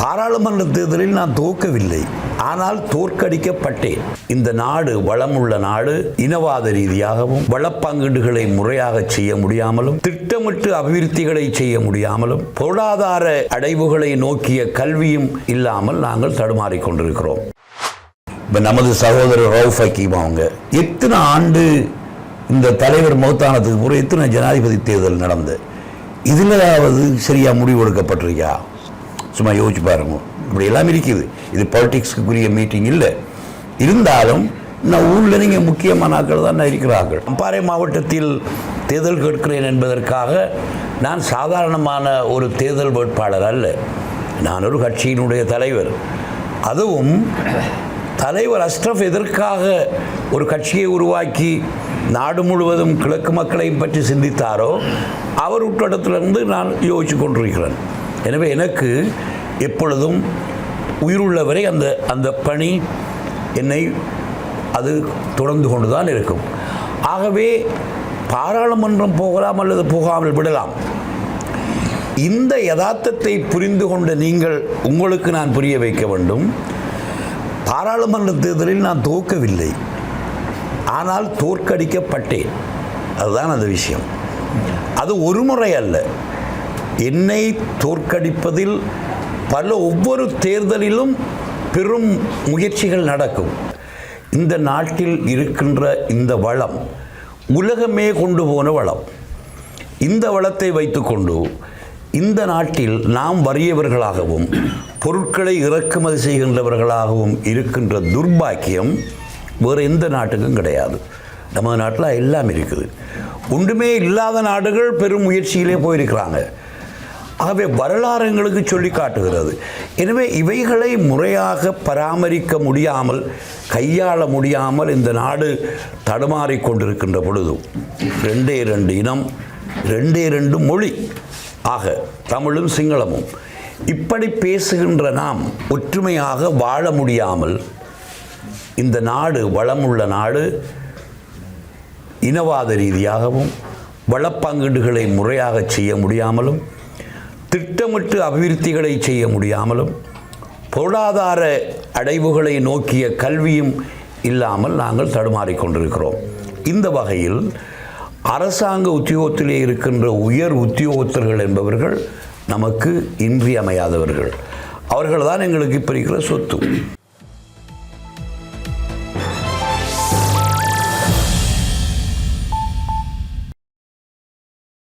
பாராளுமன்ற தேர்தலில் நான் தோற்கவில்லை ஆனால் தோற்கடிக்கப்பட்டேன். இந்த நாடு வளமுள்ள நாடு இனவாத ரீதியாகவும் வளப்பங்கீடுகளை முறையாக செய்ய முடியாமலும் திட்டமிட்டு அபிவிருத்திகளை செய்ய முடியாமலும் பொருளாதார அடைவுகளை நோக்கிய கல்வியும் இல்லாமல் நாங்கள் தடுமாறிக்கொண்டிருக்கிறோம் இப்போ நமது சகோதரர் ரவுஃப் ஹக்கீம் அவங்க எத்தனை ஆண்டு இந்த தலைவர் மௌத்தானத்துக்கு பிறகு எத்தனை ஜனாதிபதி தேர்தல் நடந்து இதுலதாவது சரியா முடிவு எடுக்கப்பட்டிருக்கா சும்மா யோசிச்சு பாருங்க. இப்படி எல்லாம் இருக்குது. இது பாலிட்டிக்ஸுக்குரிய மீட்டிங் இல்லை. இருந்தாலும் நான் ஊரில் நீங்கள் முக்கியமான ஆக்கள் தான் இருக்கிறார்கள். அம்பாறை மாவட்டத்தில் தேர்தல் கேட்கிறேன் என்பதற்காக நான் சாதாரணமான ஒரு தேர்தல் வேட்பாளர் அல்ல. நான் ஒரு கட்சியினுடைய தலைவர். அதுவும் தலைவர் அஸ்ரஃப் எதற்காக ஒரு கட்சியை உருவாக்கி நாடு முழுவதும் கிழக்கு மக்களையும் பற்றி சிந்தித்தாரோ அவர் உட்படத்திலிருந்து நான் யோசிச்சு கொண்டிருக்கிறேன். எனவே எனக்கு எப்பொழுதும் உயிருள்ளவரை அந்த அந்த பணி என்னை அது தொடர்ந்து கொண்டு தான் இருக்கும். ஆகவே பாராளுமன்றம் போகலாம் அல்லது போகாமல் விடலாம். இந்த யதார்த்தத்தை புரிந்து கொண்ட நீங்கள் உங்களுக்கு நான் புரிய வைக்க வேண்டும். பாராளுமன்ற தேர்தலில் நான் தோற்கவில்லை. ஆனால் தோற்கடிக்கப்பட்டேன். அதுதான் அந்த விஷயம். அது ஒரு முறை அல்ல. என்னை தோற்கடிப்பதில் பல ஒவ்வொரு தேர்தலிலும் பெரும் முயற்சிகள் நடக்கும். இந்த நாட்டில் இருக்கின்ற இந்த வளம் உலகமே கொண்டு போன வளம். இந்த வளத்தை வைத்துக்கொண்டு இந்த நாட்டில் நாம் வறியவர்களாகவும் பொருட்களை இறக்குமதி செய்கின்றவர்களாகவும் இருக்கின்ற துர்பாக்கியம் வேறு எந்த நாட்டுக்கும் கிடையாது. நம்ம நாட்டில் எல்லாம் இருக்குது. ஒன்றுமே இல்லாத நாடுகள் பெரும் முயற்சியிலே போயிருக்கிறாங்க. ஆகவே வரலாறு எங்களுக்கு சொல்லி காட்டுகிறது. எனவே இவைகளை முறையாக பராமரிக்க முடியாமல் கையாள முடியாமல் இந்த நாடு தடுமாறிக்கொண்டிருக்கின்ற பொழுது ரெண்டே ரெண்டு இனம் ரெண்டே ரெண்டு மொழி ஆக தமிழும் சிங்களமும். இப்படி பேசுகின்ற நாம் ஒற்றுமையாக வாழ முடியாமல் இந்த நாடு வளமுள்ள நாடு இனவாத ரீதியாகவும் வளப்பங்கீடுகளை முறையாக செய்ய முடியாமலும் திட்டமிட்டு அபிவிருத்திகளை செய்ய முடியாமலும் பொருளாதார அடைவுகளை நோக்கிய கல்வியும் இல்லாமல் நாங்கள் தடுமாறிக்கொண்டிருக்கிறோம் இந்த வகையில் அரசாங்க உத்தியோகத்திலே இருக்கின்ற உயர் உத்தியோகத்தர்கள் என்பவர்கள் நமக்கு இன்றியமையாதவர்கள். அவர்கள் தான் எங்களுக்கு இப்போ இருக்கிற சொத்து.